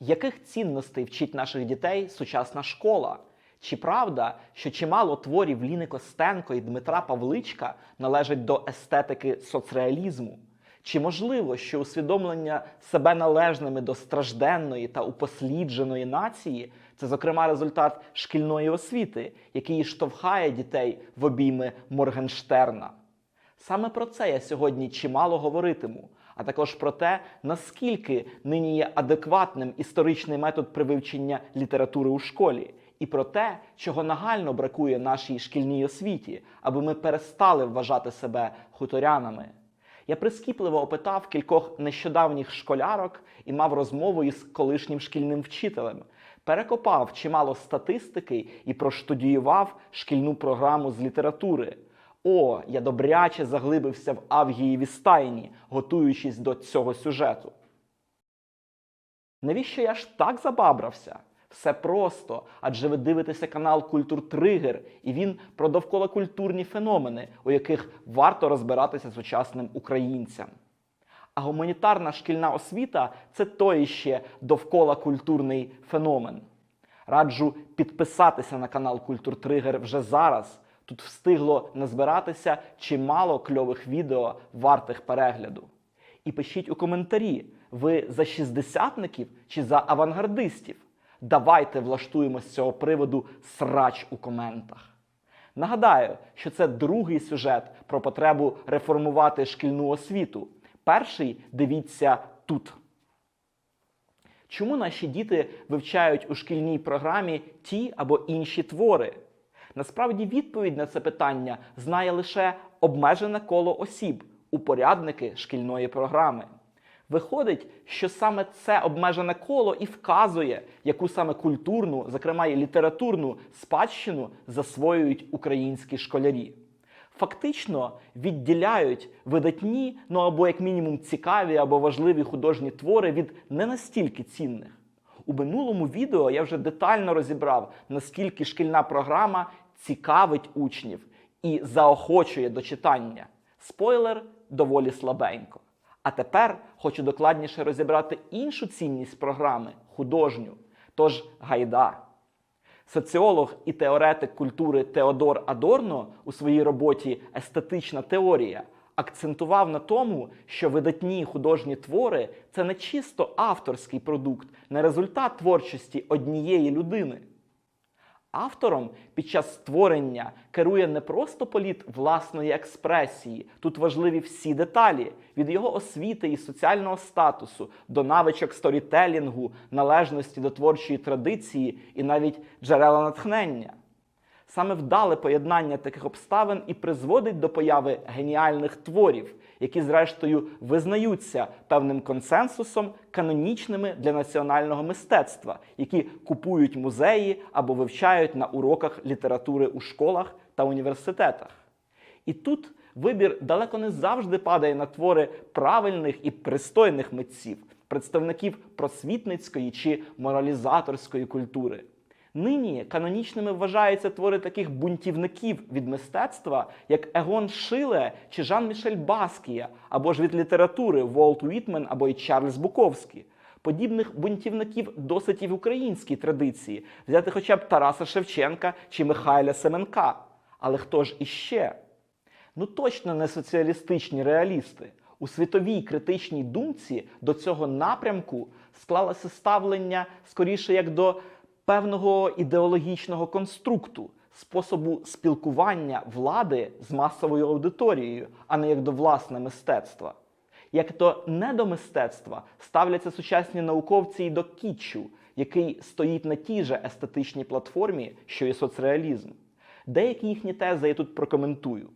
Яких цінностей вчить наших дітей сучасна школа? Чи правда, що чимало творів Ліни Костенко і Дмитра Павличка належать до естетики соцреалізму? Чи можливо, що усвідомлення себе належними до стражденної та упослідженої нації це, зокрема, результат шкільної освіти, який штовхає дітей в обійми Моргенштерна? Саме про це я сьогодні чимало говоритиму, а також про те, наскільки нині є адекватним історичний метод при вивчення літератури у школі, і про те, чого нагально бракує нашій шкільній освіті, аби ми перестали вважати себе хуторянами. Я прискіпливо опитав кількох нещодавніх школярок і мав розмову із колишнім шкільним вчителем. Перекопав чимало статистики і проштудіював шкільну програму з літератури. О, я добряче заглибився в Авгієві стайні, готуючись до цього сюжету. Навіщо я ж так забабрався? Все просто, адже ви дивитеся канал Культур Тригер, і він про довколакультурні феномени, у яких варто розбиратися сучасним українцям. А гуманітарна шкільна освіта це той ще довколакультурний феномен. Раджу підписатися на канал Культур Тригер вже зараз. Тут встигло назбиратися чимало кльових відео, вартих перегляду. І пишіть у коментарі, ви за шістдесятників чи за авангардистів. Давайте влаштуємо з цього приводу срач у коментах. Нагадаю, що це другий сюжет про потребу реформувати шкільну освіту. Перший дивіться тут. Чому наші діти вивчають у шкільній програмі ті або інші твори? Насправді відповідь на це питання знає лише обмежене коло осіб, упорядники шкільної програми. Виходить, що саме це обмежене коло і вказує, яку саме культурну, зокрема і літературну спадщину засвоюють українські школярі. Фактично відділяють видатні, ну або як мінімум цікаві або важливі художні твори від не настільки цінних. У минулому відео я вже детально розібрав, наскільки шкільна програма цікавить учнів і заохочує до читання. Спойлер доволі слабенько. А тепер хочу докладніше розібрати іншу цінність програми художню. Тож гайда. Соціолог і теоретик культури Теодор Адорно у своїй роботі Естетична теорія акцентував на тому, що видатні художні твори це не чисто авторський продукт, не результат творчості однієї людини. Автором під час створення керує не просто політ власної експресії. Тут важливі всі деталі від його освіти і соціального статусу до навичок сторітелінгу, належності до творчої традиції і навіть джерела натхнення. Саме вдале поєднання таких обставин і призводить до появи геніальних творів, які, зрештою, визнаються певним консенсусом, канонічними для національного мистецтва, які купують музеї або вивчають на уроках літератури у школах та університетах. І тут вибір далеко не завжди падає на твори правильних і пристойних митців, представників просвітницької чи моралізаторської культури. Нині канонічними вважаються твори таких бунтівників від мистецтва, як Егон Шиле чи Жан-Мішель Баскія, або ж від літератури Волт Уітмен або й Чарльз Буковський. Подібних бунтівників досить і в українській традиції, взяти хоча б Тараса Шевченка чи Михайля Семенка. Але хто ж іще? Ну точно не соціалістичні реалісти. У світовій критичній думці до цього напрямку склалося ставлення скоріше як до певного ідеологічного конструкту, способу спілкування влади з масовою аудиторією, а не як до власне мистецтва. Як то не до мистецтва ставляться сучасні науковці і до кітчу, який стоїть на тій же естетичній платформі, що і соцреалізм. Деякі їхні тези я тут прокоментую.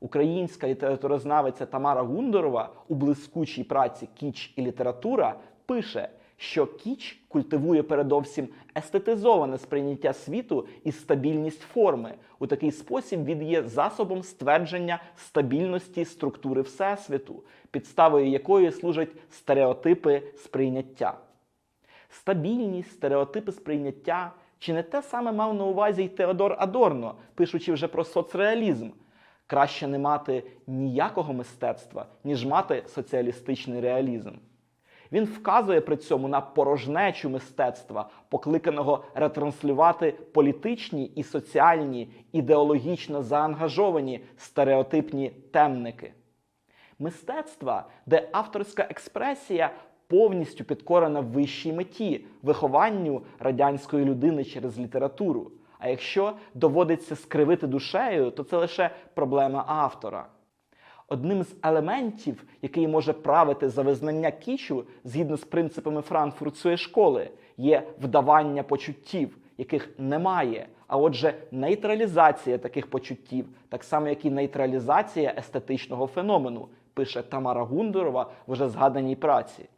Українська літературознавиця Тамара Гундорова у блискучій праці Кіч і література пише, що кіч культивує передовсім естетизоване сприйняття світу і стабільність форми. У такий спосіб він є засобом ствердження стабільності структури Всесвіту, підставою якої служать стереотипи сприйняття. Стабільність, стереотипи сприйняття. Чи не те саме мав на увазі й Теодор Адорно, пишучи вже про соцреалізм? Краще не мати ніякого мистецтва, ніж мати соціалістичний реалізм. Він вказує при цьому на порожнечу мистецтва, покликаного ретранслювати політичні і соціальні, ідеологічно заангажовані стереотипні темники. Мистецтва, де авторська експресія повністю підкорена вищій меті вихованню радянської людини через літературу. А якщо доводиться скривити душею, то це лише проблема автора. Одним з елементів, який може правити за визнання кічу згідно з принципами Франкфуртської школи, є вдавання почуттів, яких немає. А отже, нейтралізація таких почуттів, так само як і нейтралізація естетичного феномену, пише Тамара Гундорова в уже згаданій праці.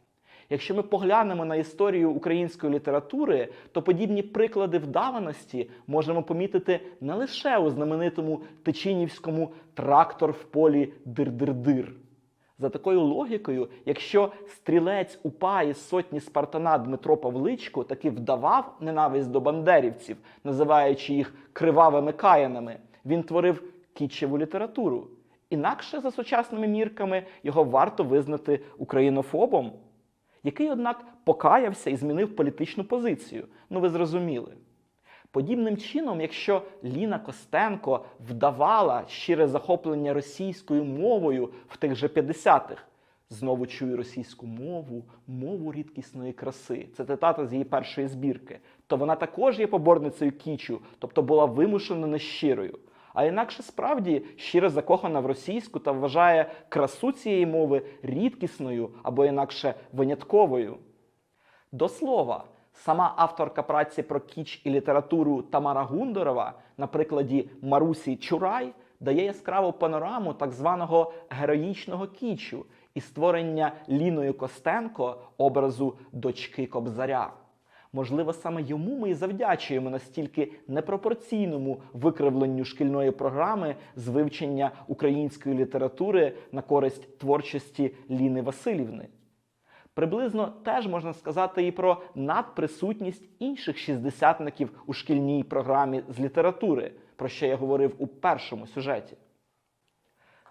Якщо ми поглянемо на історію української літератури, то подібні приклади вдаваності можемо помітити не лише у знаменитому Тичинівському трактор в полі дир-дир-дир. За такою логікою, якщо стрілець упа із сотні спартана Дмитро Павличко таки вдавав ненависть до бандерівців, називаючи їх кривавими каянами, він творив кітчеву літературу. Інакше за сучасними мірками його варто визнати українофобом який, однак, покаявся і змінив політичну позицію. Ну, ви зрозуміли. Подібним чином, якщо Ліна Костенко вдавала щире захоплення російською мовою в тих же 50-х, знову чую російську мову, мову рідкісної краси. Це цитата з її першої збірки. То вона також є поборницею кічу, тобто була вимушено нещирою. А інакше справді щиро закохана в російську та вважає красу цієї мови рідкісною або інакше винятковою. До слова, сама авторка праці про кіч і літературу Тамара Гундорова на прикладі Марусі Чурай дає яскраву панораму так званого героїчного кічу і створення Ліною Костенко образу дочки Кобзаря. Можливо, саме йому ми і завдячуємо настільки непропорційному викривленню шкільної програми з вивчення української літератури на користь творчості Ліни Васильівни. Приблизно теж можна сказати і про надприсутність інших шістдесятників у шкільній програмі з літератури, про що я говорив у першому сюжеті.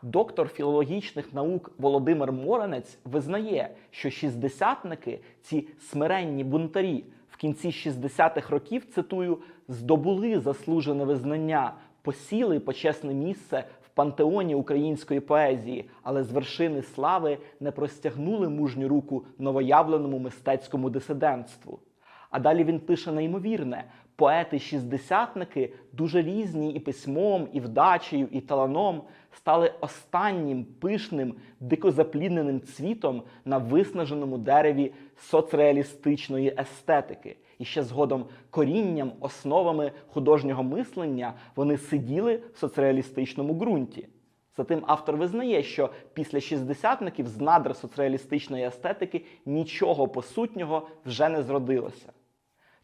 Доктор філологічних наук Володимир Моранець визнає, що шістдесятники, ці смиренні бунтарі, кінці 60-х років, цитую, здобули заслужене визнання, посіли почесне місце в пантеоні української поезії, але з вершини слави не простягнули мужню руку новоявленому мистецькому дисидентству. А далі він пише неймовірне: поети-шістдесятники, дуже різні і письмом, і вдачею, і таланом, стали останнім пишним, дикозаплідненим цвітом на виснаженому дереві соцреалістичної естетики. І ще згодом корінням, основами художнього мислення вони сиділи в соцреалістичному ґрунті. Затим автор визнає, що після шістдесятників з надр соцреалістичної естетики нічого посутнього вже не зродилося.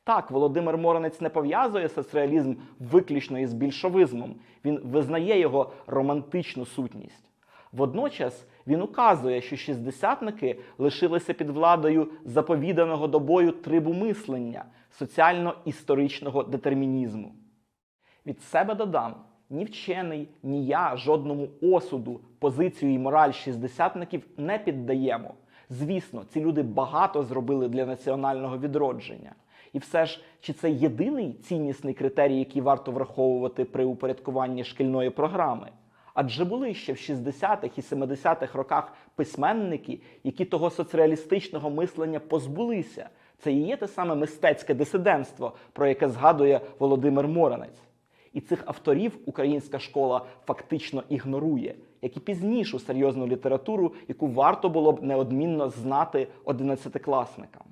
Так, Володимир Моранець не пов'язує соцреалізм виключно із більшовизмом, він визнає його романтичну сутність. Водночас він указує, що шістдесятники лишилися під владою заповіданого до бою трибу мислення, соціально-історичного детермінізму. Від себе додам, ні вчений, ні я жодному осуду позицію і мораль шістдесятників не піддаємо. Звісно, ці люди багато зробили для національного відродження. І все ж, чи це єдиний ціннісний критерій, який варто враховувати при упорядкуванні шкільної програми? Адже були ще в 60-х і 70-х роках письменники, які того соцреалістичного мислення позбулися. Це і є те саме мистецьке дисидентство, про яке згадує Володимир Моранець. І цих авторів українська школа фактично ігнорує, як і пізнішу серйозну літературу, яку варто було б неодмінно знати одинадцятикласникам.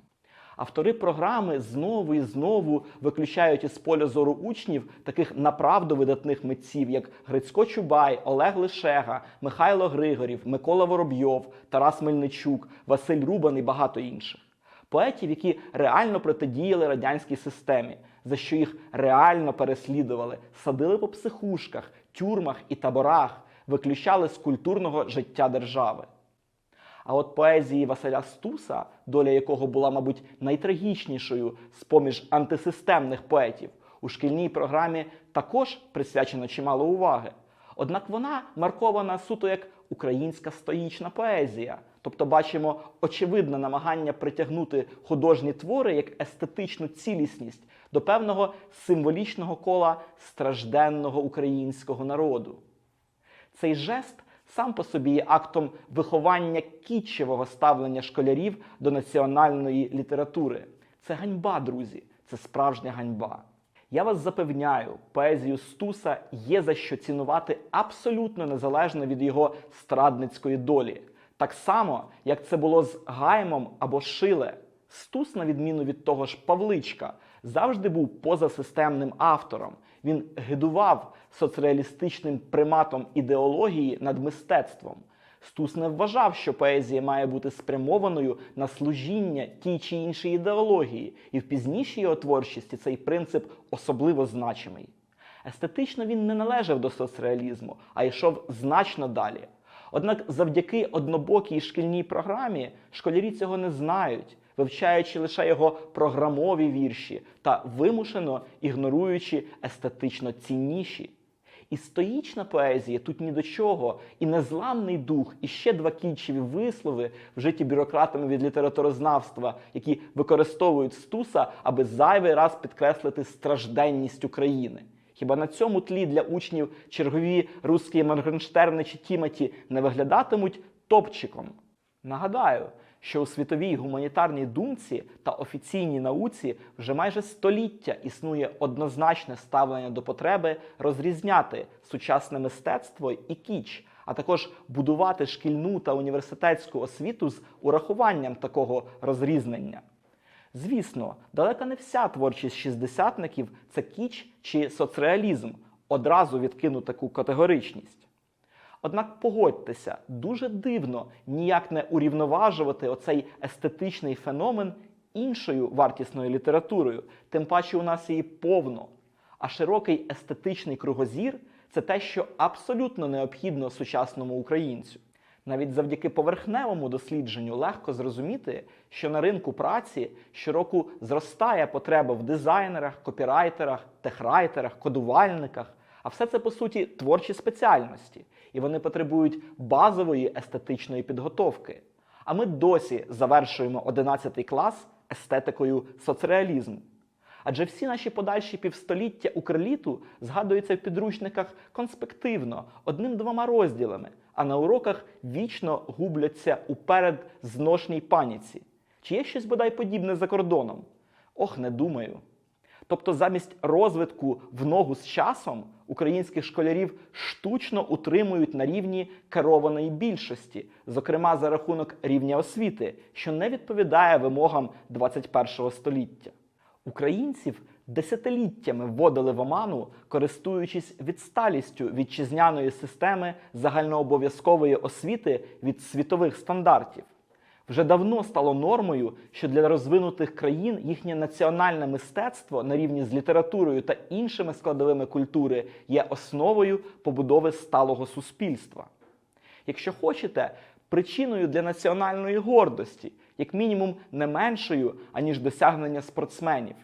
Автори програми знову і знову виключають із поля зору учнів таких направду видатних митців, як Грицько Чубай, Олег Лишега, Михайло Григорів, Микола Воробйов, Тарас Мельничук, Василь Рубан і багато інших. Поетів, які реально протидіяли радянській системі, за що їх реально переслідували, садили по психушках, тюрмах і таборах, виключали з культурного життя держави. А от поезії Василя Стуса, доля якого була, мабуть, найтрагічнішою з поміж антисистемних поетів, у шкільній програмі також присвячено чимало уваги. Однак вона маркована суто як українська стоїчна поезія, Тобто бачимо очевидне намагання притягнути художні твори як естетичну цілісність до певного символічного кола стражденного українського народу. Цей жест сам по собі є актом виховання кітчевого ставлення школярів до національної літератури. Це ганьба, друзі, це справжня ганьба. Я вас запевняю, поезію Стуса є за що цінувати абсолютно незалежно від його страдницької долі. Так само, як це було з Гаймом або Шиле. Стус, на відміну від того ж Павличка, завжди був позасистемним автором. Він гидував соцреалістичним приматом ідеології над мистецтвом. Стус не вважав, що поезія має бути спрямованою на служіння тій чи іншій ідеології, і в пізнішій його творчості цей принцип особливо значимий. Естетично він не належав до соцреалізму, а йшов значно далі. Однак завдяки однобокій шкільній програмі школярі цього не знають, вивчаючи лише його програмові вірші та вимушено ігноруючи естетично цінніші. І стоїчна поезія тут ні до чого, і незламний дух, і ще два кінчеві вислови, вжиті бюрократами від літературознавства, які використовують стуса, аби зайвий раз підкреслити стражденність України. Хіба на цьому тлі для учнів чергові русські Моргенштерни чи Тімоті не виглядатимуть топчиком? Нагадаю, що у світовій гуманітарній думці та офіційній науці вже майже століття існує однозначне ставлення до потреби розрізняти сучасне мистецтво і кіч, а також будувати шкільну та університетську освіту з урахуванням такого розрізнення. Звісно, далека не вся творчість шістдесятників це кіч чи соцреалізм, одразу відкину таку категоричність. Однак погодьтеся, дуже дивно ніяк не урівноважувати оцей естетичний феномен іншою вартісною літературою, тим паче у нас її повно. А широкий естетичний кругозір це те, що абсолютно необхідно сучасному українцю. Навіть завдяки поверхневому дослідженню легко зрозуміти, що на ринку праці щороку зростає потреба в дизайнерах, копірайтерах, техрайтерах, кодувальниках. А все це по суті творчі спеціальності, і вони потребують базової естетичної підготовки. А ми досі завершуємо 11 клас естетикою соцреалізму. Адже всі наші подальші півстоліття Укрліту згадуються в підручниках конспективно, одним-двома розділами, а на уроках вічно губляться у передзношній паніці. Чи є щось бодай подібне за кордоном? Ох, не думаю. Тобто, замість розвитку в ногу з часом українських школярів штучно утримують на рівні керованої більшості, зокрема за рахунок рівня освіти, що не відповідає вимогам 21 століття. Українців десятиліттями вводили в оману, користуючись відсталістю вітчизняної системи загальнообов'язкової освіти від світових стандартів. Вже давно стало нормою, що для розвинутих країн їхнє національне мистецтво на рівні з літературою та іншими складовими культури є основою побудови сталого суспільства. Якщо хочете, причиною для національної гордості, як мінімум, не меншою, аніж досягнення спортсменів.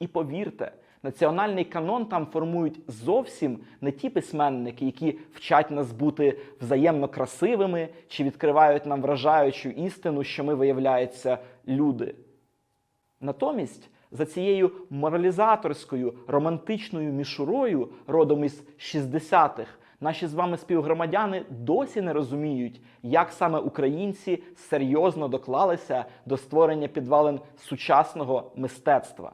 І повірте, національний канон там формують зовсім не ті письменники, які вчать нас бути взаємно красивими чи відкривають нам вражаючу істину, що ми, виявляється, люди. Натомість за цією моралізаторською романтичною мішурою, родом із 60-х, наші з вами співгромадяни досі не розуміють, як саме українці серйозно доклалися до створення підвалин сучасного мистецтва.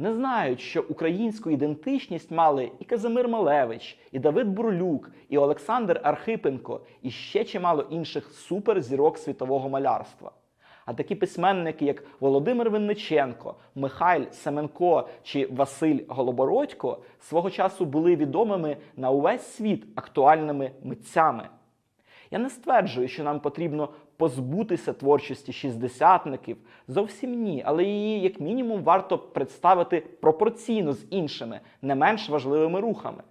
Не знають, що українську ідентичність мали і Казимир Малевич, і Давид Бурлюк, і Олександр Архипенко, і ще чимало інших суперзірок світового малярства. А такі письменники, як Володимир Винниченко, Михайль Семенко чи Василь Голобородько, свого часу були відомими на увесь світ актуальними митцями. Я не стверджую, що нам потрібно позбутися творчості шістдесятників. Зовсім ні, але її, як мінімум, варто представити пропорційно з іншими, не менш важливими рухами.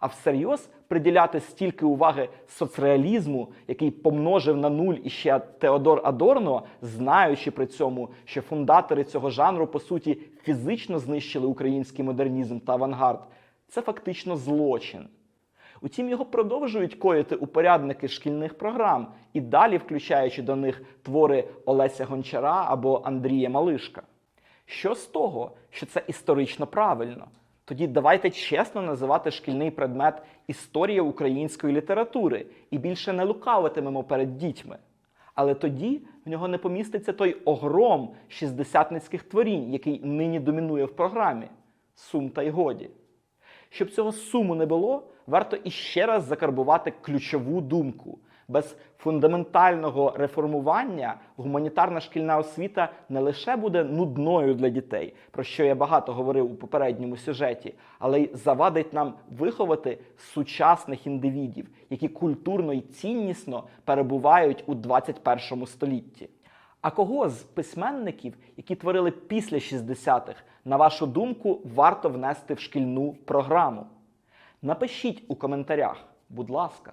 А всерйоз приділяти стільки уваги соцреалізму, який помножив на нуль іще Теодор Адорно, знаючи при цьому, що фундатори цього жанру по суті фізично знищили український модернізм та авангард, це фактично злочин. Утім, його продовжують коїти упорядники шкільних програм і далі включаючи до них твори Олеся Гончара або Андрія Малишка. Що з того, що це історично правильно? Тоді давайте чесно називати шкільний предмет історія української літератури і більше не лукавитимемо перед дітьми. Але тоді в нього не поміститься той огром шістдесятницьких творінь, який нині домінує в програмі. Сум та й годі. Щоб цього суму не було, варто іще раз закарбувати ключову думку. Без фундаментального реформування гуманітарна шкільна освіта не лише буде нудною для дітей, про що я багато говорив у попередньому сюжеті, але й завадить нам виховати сучасних індивідів, які культурно і ціннісно перебувають у 21 столітті. А кого з письменників, які творили після 60-х, на вашу думку, варто внести в шкільну програму? Напишіть у коментарях, будь ласка.